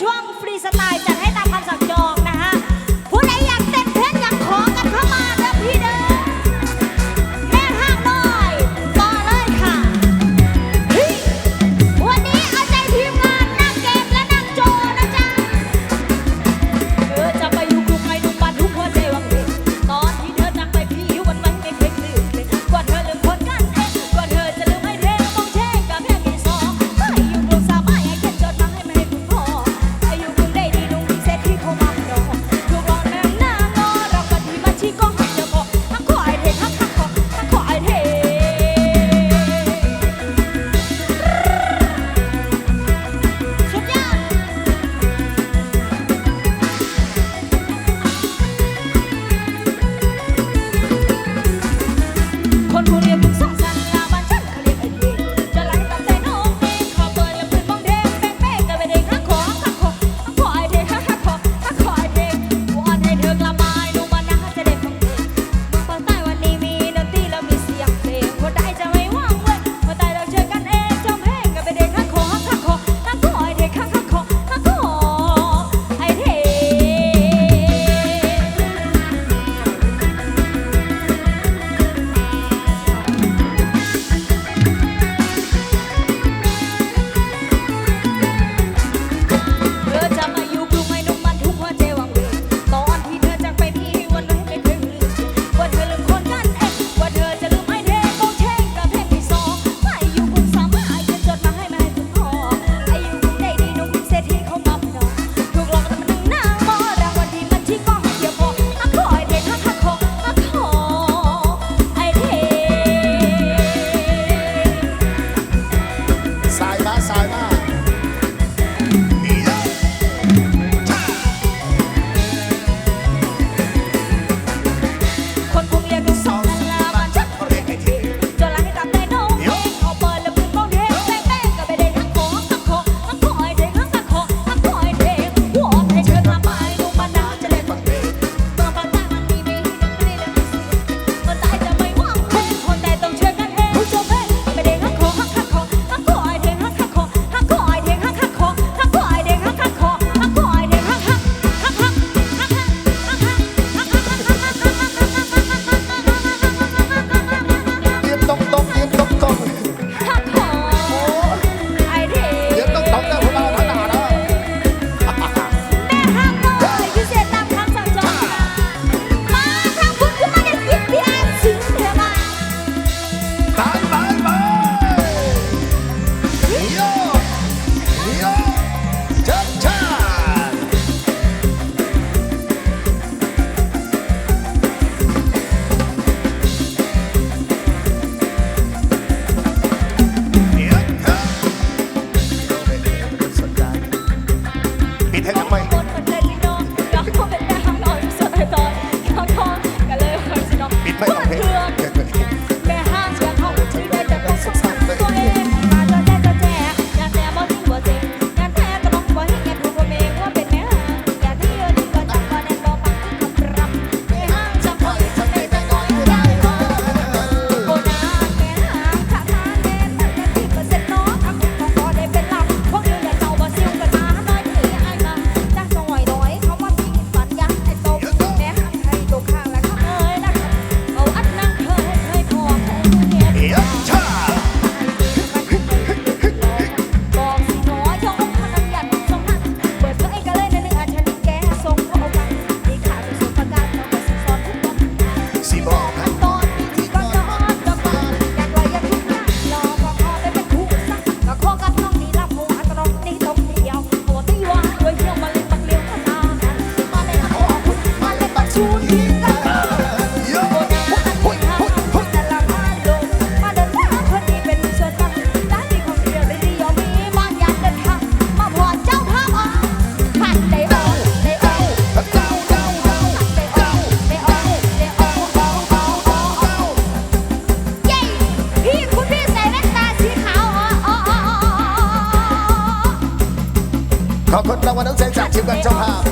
ช่วงฟรีสไตล์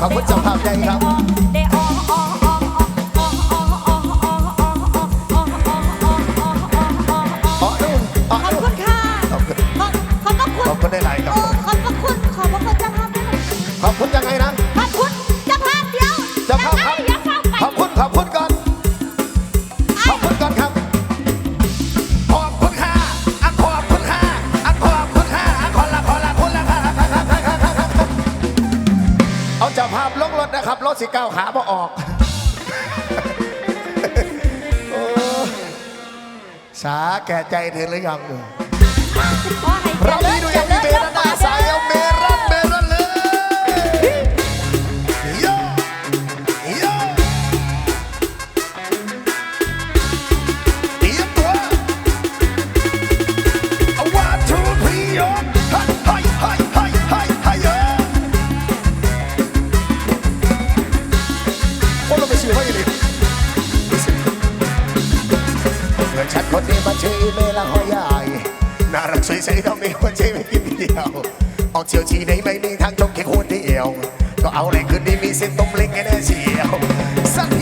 ขอบคุณเจ้าภาพใหญ่ครับ สิก้าวขาบ่ออกโอ้สาแก่ใจเธอหรือยังเอ่อใราดีดูยังดีเด้อรนะาสายเมร ชื่อว่าอย่งไเอนฉัดคนนี้มาชื่อเมลางหอยใหญ่น่ารักสวยเชยสทำให้คนใจไม่กินเดียว ออกเฉียวชีไหนไม่มีทางจงแค่คนเดียว ก็เอาอะไคืนนี้มีเส้นต้มเล็กแน่เชียวสัก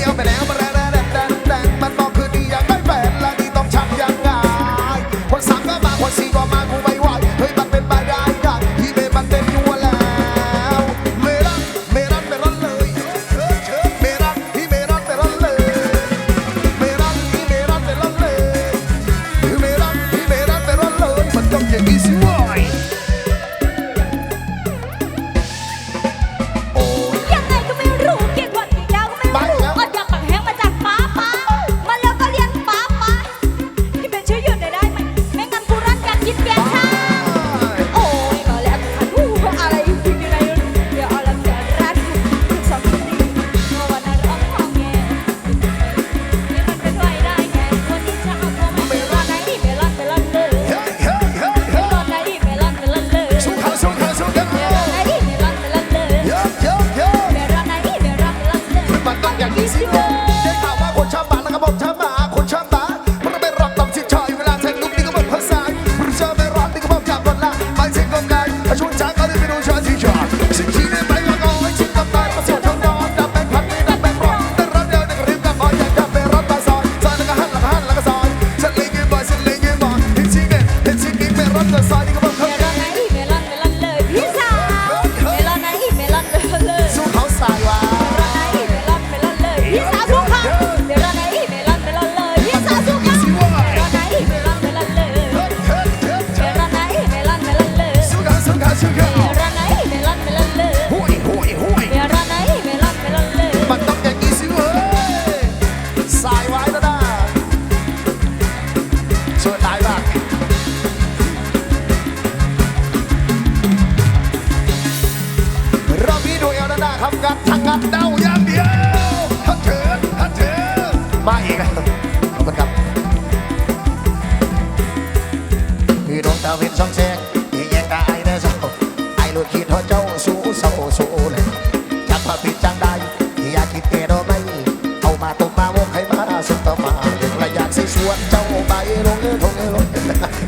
ไปลงเงยลงเงยลง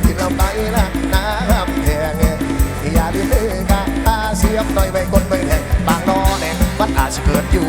กินเราไปละน้ำแหงอย่าดื้อกะเสียบหน่อยไปก้นไม่แหงบางนอแหงวัดอาจจะเกิดอยู่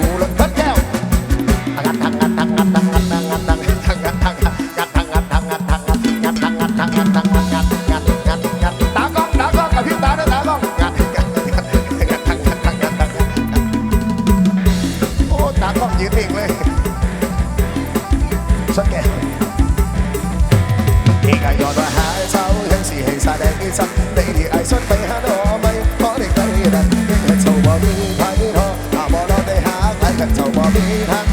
made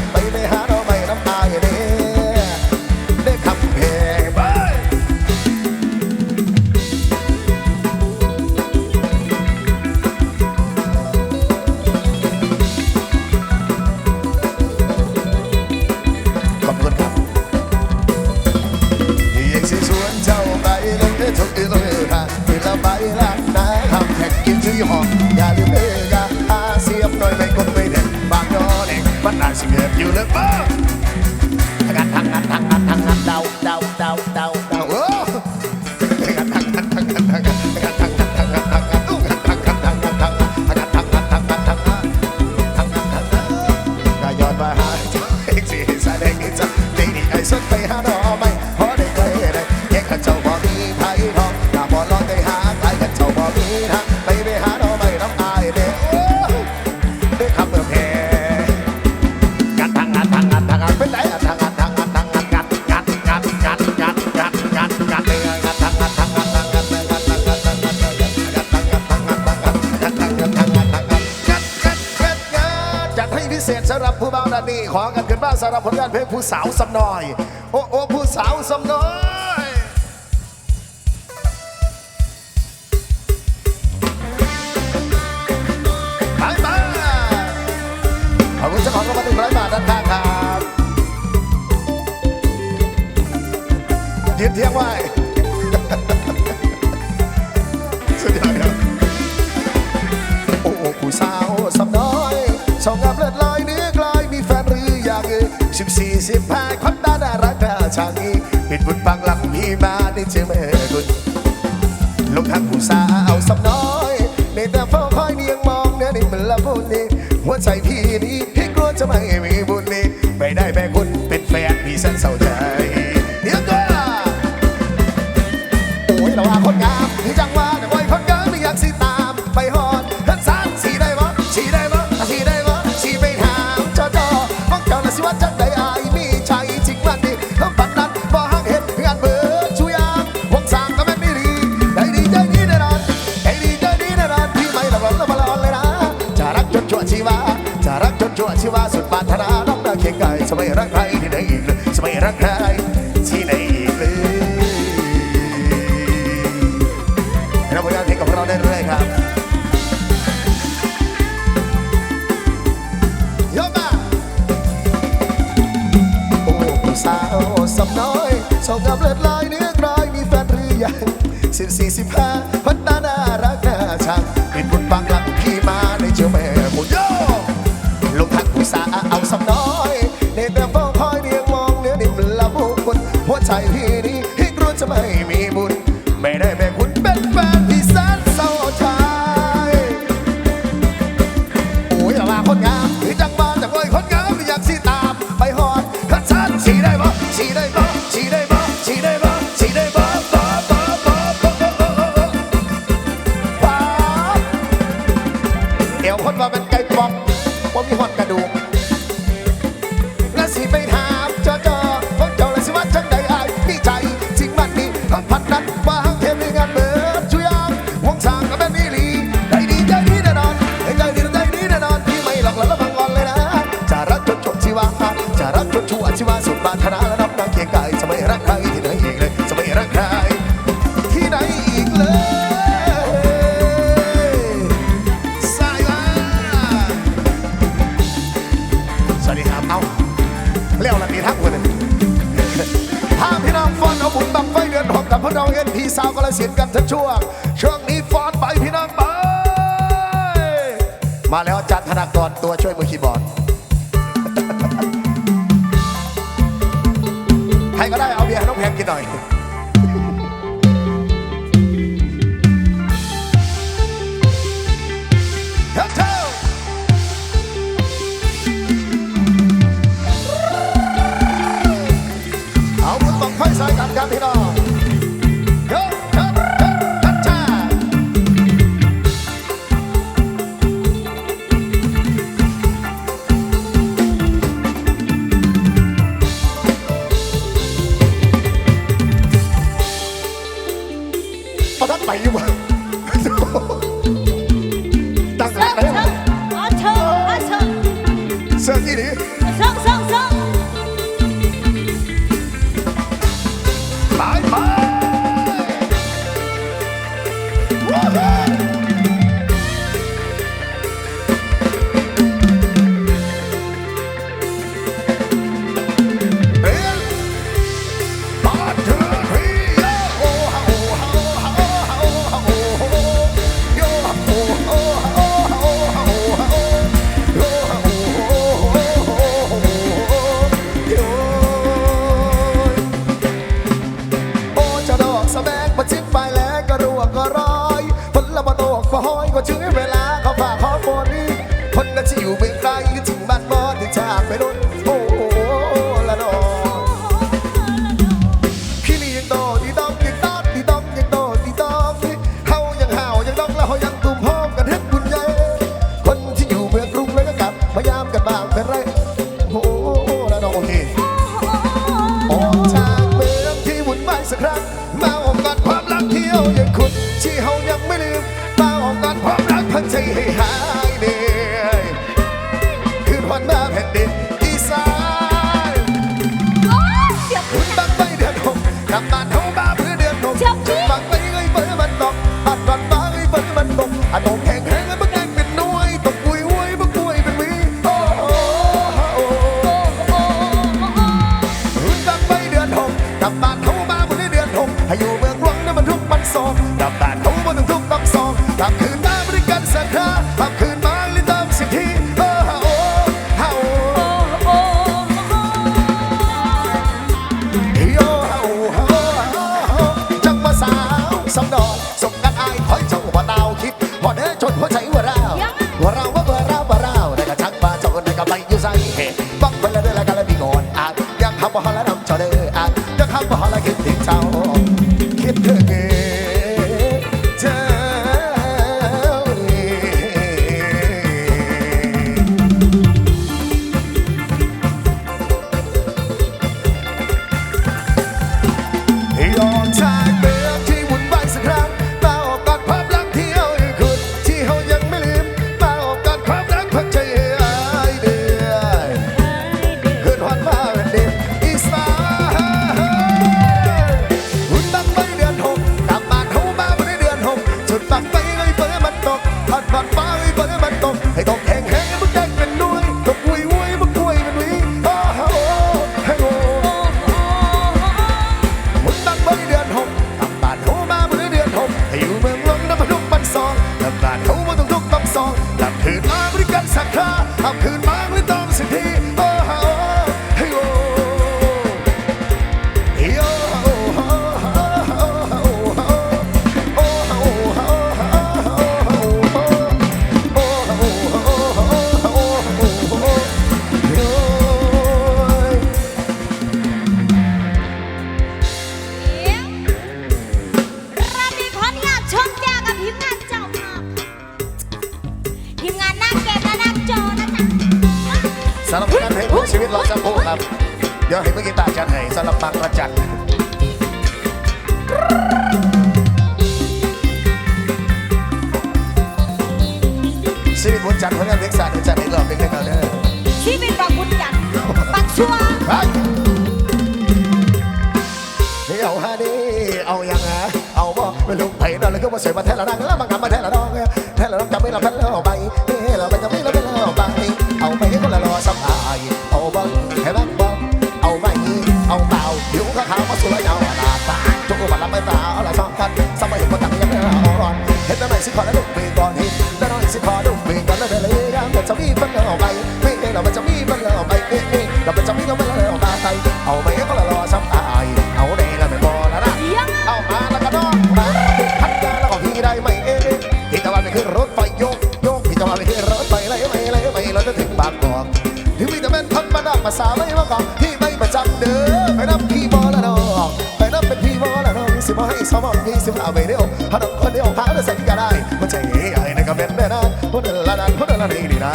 กันขึ้นบ้างสำหรับผลงานเพลงผู้สาวสำน้อย โอ้โอ้ผู้สาวสำน้อยไปไปบคุณเจ้ขอรางวัถึงร้อยบาทด้านข้างครับยืนเทียงไว้ สิบห้าคนน่ารักราชานีปิดบุญปังหลังพี่มาได้เจอแม่กุนลงทางผู้สาเอาสับน้อย ในแต่เฝ้าคอยเนียงมองเนื้อในมันละบุญนี้หัวใจพี่ คล้ายที่ไนอีกเลยเราพยายามเพลงกับเราได้เรื่อยครับยอมาโอ้ผู้สาวสับน้อยสองกับเล็ดลายเนื้อกลายมีแฟนหรือยังสิบสี่สิบห้า away don't hang out. ลงของชีวิตเราจะพูดครับ เดี๋ยวให้เมื่อกี้ตาจัดให้สำหรับฟังกระจัดชีวิตวันจันทร์พนักงานเล็กซ่าเดี๋ยวจัดให้รอบเล็กๆเอาเด้อชีวิตบางบุญจันทร์ปักชัวไปนี่เอาฮะนี่เอายังไงเอาบ่ไม่รู้ไผ่เราเลยก็มาใส่มาแทนละนังแล้วมางานมาแทนละน้องแทนละน้องจำไม่ละแทนละ พี่สิบเอาไปเดียวหาน้องคนเดียวหาได้สักก็ได้มันใจใหญ่ในกระเบ็ดแน่นอนพูดละนันพูดละนี่นี่นะ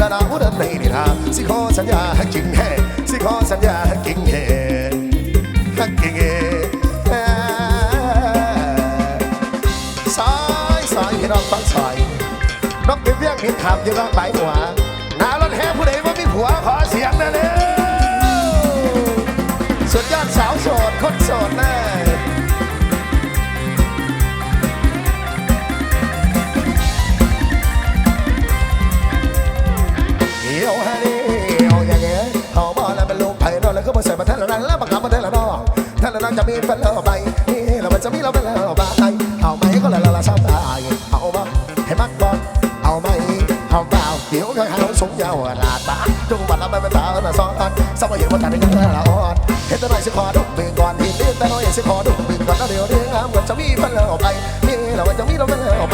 ละนาพูดละนี่นี่นะสิขอสัญญาให้จริงแห่สิขอสัญญาให้จริงแห่ฮักเก๋สายสายพี่น้องฟังสายน้องเป็นเพียงผิดคำที่น้องไปหัวนารถแห่ผู้ใดว่ามีผัวขอ แทนละนังจะมีแฟนแล้วไปนี่เรามันจะมีเราแฟนแล้วไปเอาไหมก็ละละละชอบตายเอาบ้าให้มักบ่เอาไหมเอาเปล่าเดี๋ยวก็หาสมยาวลาดตาจงบัดละไม่เป็นตาหน้าซ้อนสมัยเห็นว่าตัดกันละอ่อนเห็นแต่หน่อยสิขอดุเบี่งก่อนเห็นแต่น้อยสิขอดุเบี่งก่อนแล้วเดี๋ยวเลี้ยงงามก็จะมีแฟนแล้วไปนี่เรามันจะมีเราแฟนแล้ว